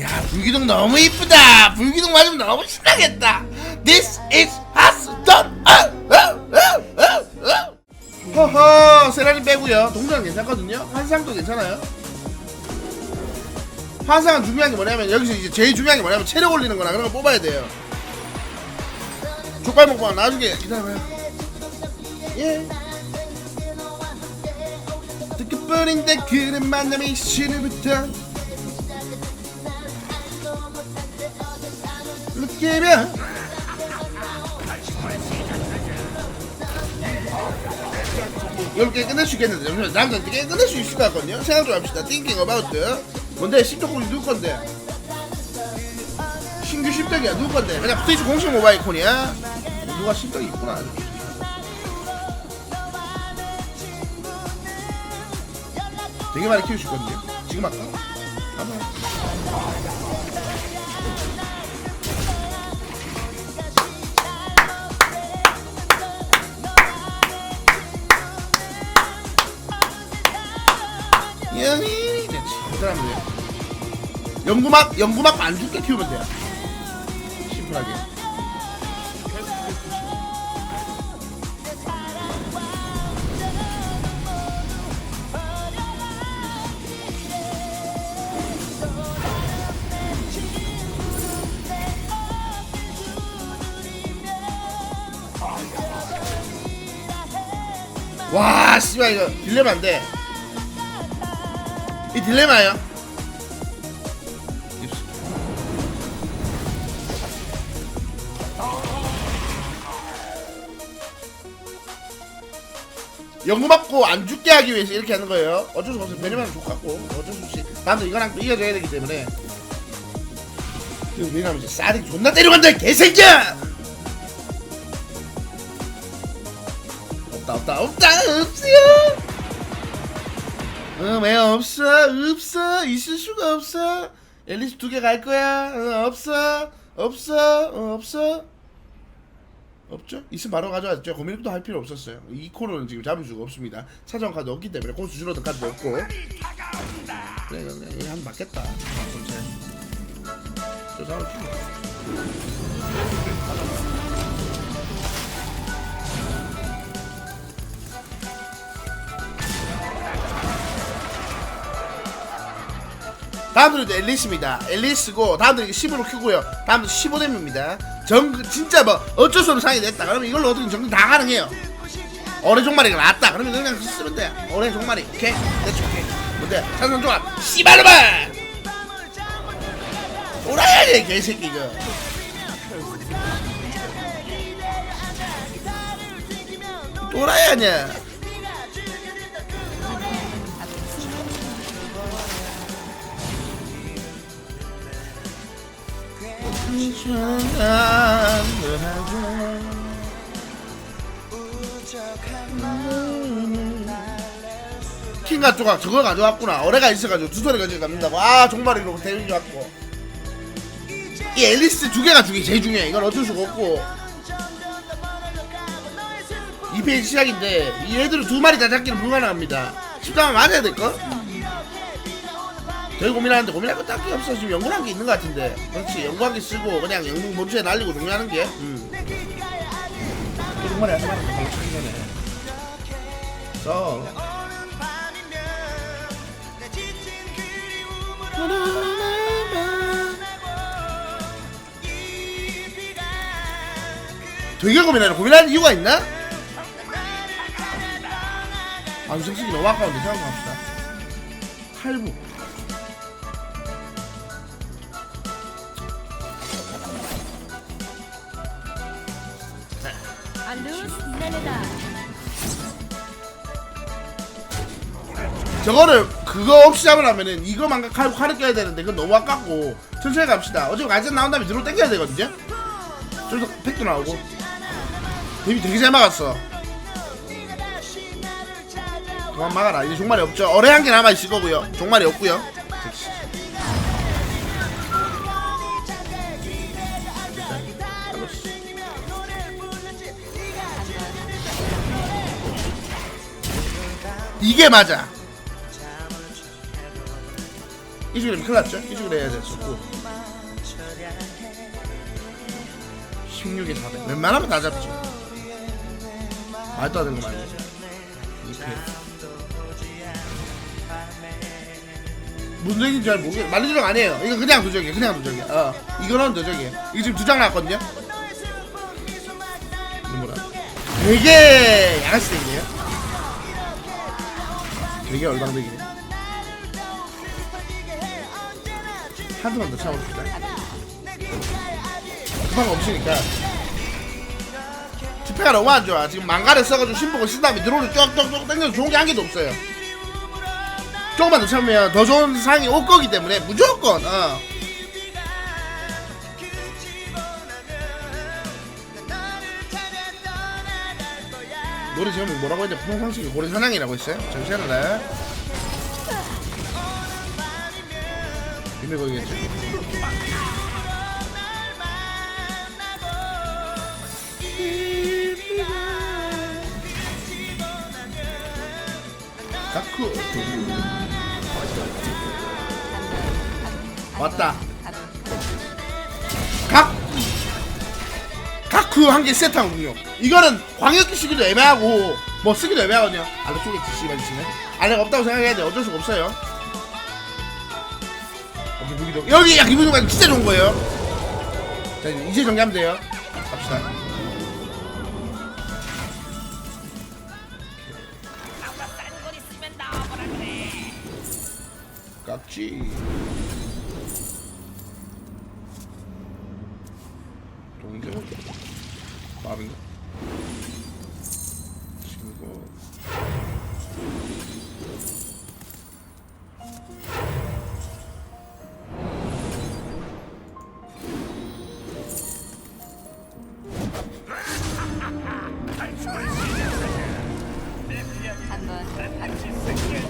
야 불기둥 너무 이쁘다. 불기둥 맞으면 너무 신나겠다. This is 핫스톤 허허 세라님 빼고요. 동전 괜찮거든요. 환상도 괜찮아요. 환상은 중요한 게 뭐냐면 여기서 이제 제일 중요한 게 뭐냐면 체력 올리는 거나 그런 거 뽑아야 돼요. 족발 먹방 나중에 기다려봐요. 예. 뜻깊뿐인데 그런 만남이 신을부 터 느끼면 이렇게 끝낼 수 있겠는데. 잠시만 남자 어떻게 끝낼 수 있을 것 같거든요. 생각 좀 합시다. Thinking about. 뭔데? 10덕분이 누구 건데? 신규 10덕이야. 누구 건데? 그냥 스위치 공식 모바일 콘이야? 누가 10덕이 있구나. 되게 많이 키울 수 있거든요. 지금 할까? 한번 이 사람들. 연구막 연구막 안 죽게 키우면 돼요. 심플하게. 와 씨발 이거 딜레마 안돼 이 딜레마예요. 연구 받고 안 죽게 하기 위해서 이렇게 하는 거예요. 어쩔 수 없어요. 베리만 족같고 어쩔 수 없이 나도 이거랑 또 이겨줘야 되기 때문에. 그리고 왜냐면 이제 쌀이 존나 때려간다 이 개새끼야. 없다 없다 없다 없어요. 어, 왜 없어? 없어. 있을 수가 없어. 앨리스 두 개 갈 거야. 어, 없어. 없어. 어, 없어. 없죠? 있으면 바로 가져왔죠. 고민도 할 필요 없었어요. 이 코너는 지금 잡을 수가 없습니다. 차정 카드 없기 때문에 고수 줄어든 카드도 없고. 그래, 그래. 한 맞겠다. 저 사람 좀. 다음으로 이제 앨리스입니다. 앨리스고 다음으로 이게 10으로 키고요. 다음으로 15뎀입니다. 정 진짜 뭐 어쩔 수 없는 상황이 됐다. 그러면 이걸로 어떻게 정리 다 가능해요. 어뢰 종마리가 낫다. 그러면 그냥 쓰면 돼. 어뢰 종마리. 오케이. 대충 오케이. 뭔데? 산성 종합. 씨발로마. 오라야 이 개새끼 이거. 또라이 아니야. 킹가 조각 저걸 가져왔구나. 어뢰가 있어가지고 두 소리 가지고 남는다고. 아 종말이로 데미지 왔고. 이 앨리스 두 개가 중에 제일 중요해. 이건 어쩔 수가 없고. 이 페이지 시작인데 이 애들은 두 마리 다 잡기는 불가능합니다. 십자만 맞아야 될까? 되게 고민하는데 고민할 거 딱히 없어. 지금 연구한 게 있는 것 같은데. 그렇지. 연구한 게 쓰고 그냥 영웅 본체에 날리고 종료하는 게. 음. 또 정말 한 마리 더 치는 거네 써 되게 고민하네. 고민하는 이유가 있나? 아 유성 쓰기 너무 아까운데 생각합시다. 칼부 저거를 그거 없이 잡으려면은 이거만 칼, 칼을 껴야 되는데 그건 너무 아깝고 천천히 갑시다. 어차피 가이드 나온 다음에 들어 땡겨야 되거든요 저기서 팩도 나오고. 데뷔 되게 잘 막았어. 그만 막아라. 이제 종말이 없죠. 어뢰 한 개 남아있을 거고요. 종말이 없고요. 이게 맞아 이쪽이면 큰일 났죠? 이쪽으로 해야 됐었고. 16에 400 웬만하면 다 잡지 말도 안 되는 거 말고 2패 무슨 얘기인지 잘 모르겠어 말리주정 아니에요. 이거 그냥 도적이에요. 그냥 도적이에요. 어. 이거는 도적이에요. 이거 지금 두 장 나왔거든요. 뭐라? 되게 양아치 땡이네요. 되게 얼방되기네 한두번 더 참아봅시다. 거 없으니까. 집회가 너무 안 좋아. 지금 망가를 써가지고 신복을 쓴 다음에 드론을 쫙쫙쫙 당겨서 좋은 게 한 개도 없어요. 조금만 더 참으면 더 좋은 상이 올 거기 때문에 무조건 어. 노래 제목이 뭐라고 했냐 풍성식이 고래 사냥이라고 했어요? 잠시만요 비밀거이겠죠. 다크 왔다. 각 가쿠 한개 세트하군요 이거는 광역기 쓰기도 애매하고 뭐 쓰기도 애매하거든요. 알로 쪼개지 씨발 지네 알레가 없다고 생각해야 돼. 어쩔 수가 없어요 이 무기도. 여기 야 기분이 진짜 좋은 거예요. 자 이제 정리하면 돼요. 갑시다. 깍지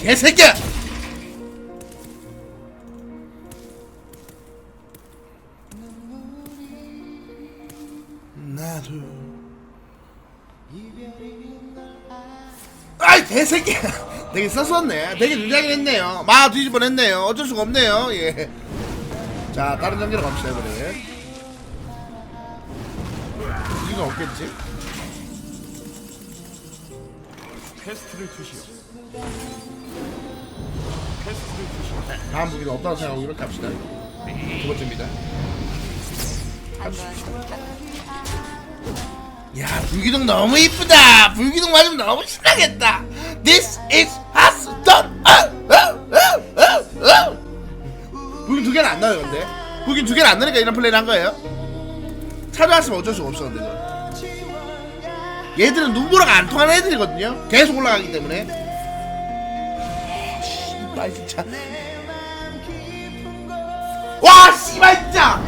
개새끼야! 나도 아이 개새끼야! 되게 썼었네. 되게 눈장이 했네요. 마 뒤집어냈네요. 어쩔 수가 없네요. 예 자 다른 전기로 갑시다 이번에 이거 없겠지? 퀘스트를 주시오. 다음 무기는 없다고 생각하고 이렇게 합시다. 두 번째입니다. 야 불기둥 너무 이쁘다. 불기둥 맞으면 너무 신나겠다. This is Haston 불기둥 두 개는 안 나와요 근데. 불기둥 두 개는 안 나니까 이런 플레이를 한 거예요. 찾아왔으면 어쩔 수가 이거 얘들은 눈보라가 안 통하는 애들이거든요. 계속 올라가기 때문에 씨발 진짜. 와 씨발 진짜!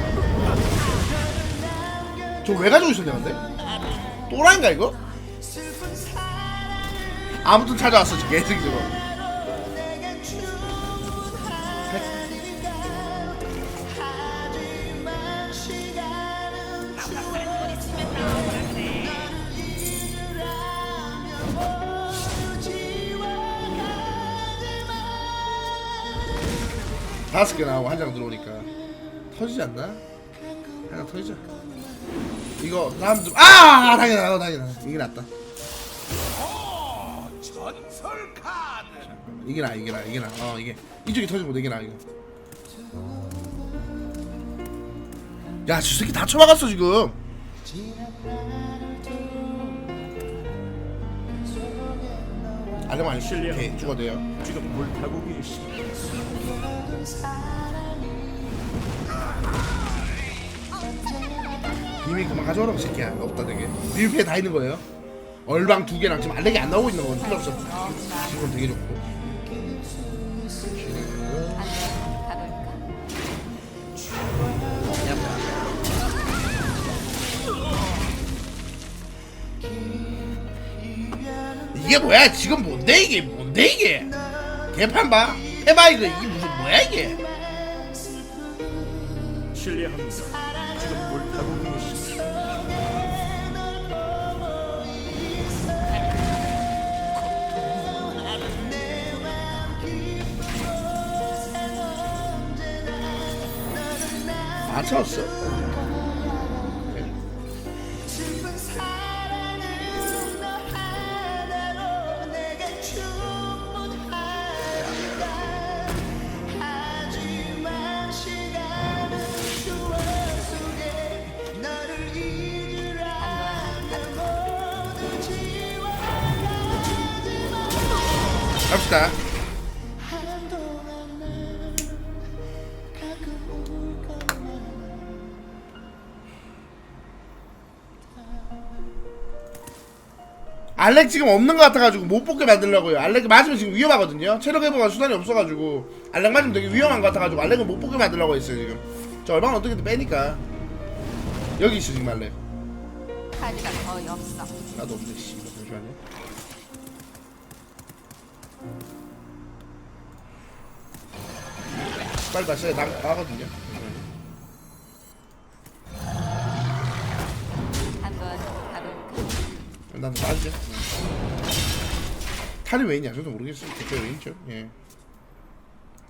저 왜 가지고 있었냐 근데? 또라인가 이거? 아무튼 찾아왔어 개새끼 저거 다섯 개 나오고 한 장 들어오니까 터지지 않나? 하나 터지자 이거 다음 좀 아! 당연하다 당연하다 이게 낫다 전설 카드. 이게 나 이게 나 이게 나어 이게 이쪽이 터지고 이게 나 이거 야저 새끼 다 쳐박았어 지금 알레만 실례합니다. 개 죽어도 돼요 지금 불타고 계십니다. 비밀 그만 가져오라고 새끼야. 없다 되게. 밀폐 다 있는 거예요? 얼방 두 개랑 지금 알렉이 안 나오고 있는 건 필요 없어. 지금 되게 좋고. 이게 뭐야? 지금 뭔데 이게? 뭔데 이게? 개판 봐. 해봐 이거. 이게 뭐야 이게? 실례합니다. 지금 뭘 타고 계시죠? 안 쳤어. 것만 알렉 지금 없는 것 같아가지고 못 뽑게 만들려고요. 알렉 맞으면 지금 위험하거든요. 체력 회복할 수단이 없어가지고 알렉 맞으면 되게 위험한 것 같아가지고 알렉은 못 뽑게 만들려고 했어요 지금. 저 얼마나 어떻게든 빼니까. 여기 있어 지금 알렉. 카드가 거의 없어. 나도 없는데 씨. 잠시만요 빨리 봤어요 나, 나가거든요. 한번 가볼까? 난 나가죠. 탈이 왜 있냐? 저도 모르겠어요. 대체 왜 있죠? 예.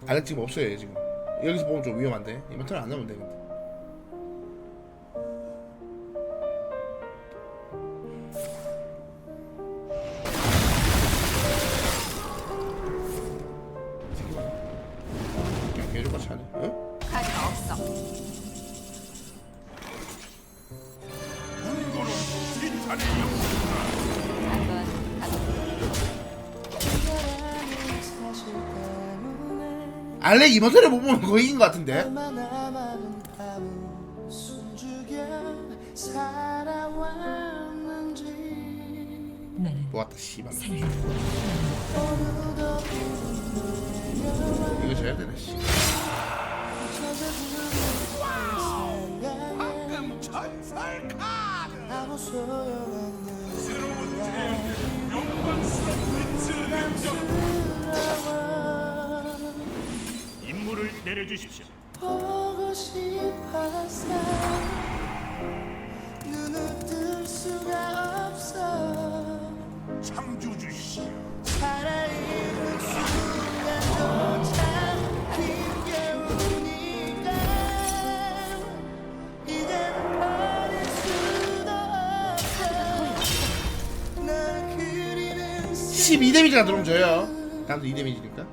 알렉 지금 없어요 얘 지금. 여기서 보면 좀 위험한데. 이번 턴안 나오면 돼 근데 이번 턴에 못 보면 거의 이긴 것 같은데. 숨죽여 살아왔는지 좋았다 씨발. 이거 져야 되네 씨. 전설 카드 아무 소용없는 임무를 내려주십시오. 보고 싶어서 눈을 뜰 수가 없어. 창조 주시오. 살아있는 순간조차 힘겨우니까 이젠 버릴 수도 없어. 널 그리는 12 데미지가 들어오면 져요. 다음도 2 데미지니까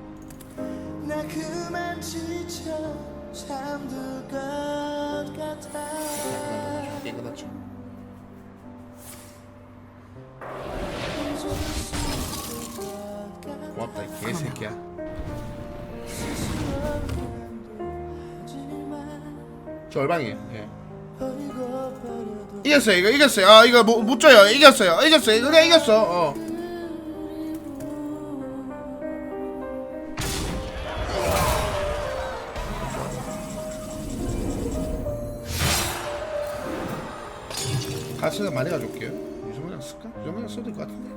고맙다 이 개새끼야. 저 얼방이에요. 예. 이겼어요 이거. 이겼어요. 아 이거 못, 못 져요. 이겼어요. 이겼어요. 그래 이겼어. 어. 가스가 많이 가져올게요. 이 정도 그냥 쓸까? 이 정도 그냥 써도 될 것 같은데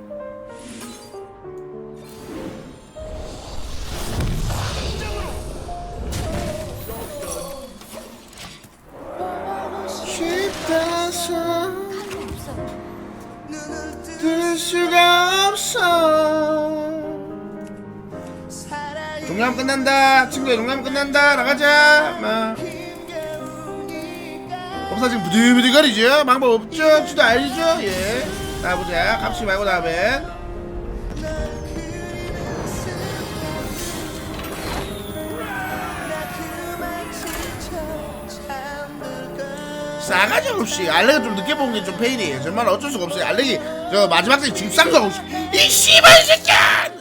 끝난다. 친구야 종료하면 끝난다. 나가자. 막 힘겨우니까 법사 지금 부들부들 거리죠? 방법 없죠? 지도 알죠? 예. 나보자. 값이 말고 다음엔 싸가지 없이 알렉을 좀 늦게 본 게 좀 페인이에요. 정말 어쩔 수가 없어요. 알렉이 저 마지막 때 지금 쌍수하고 있어 이 씨발 새끼야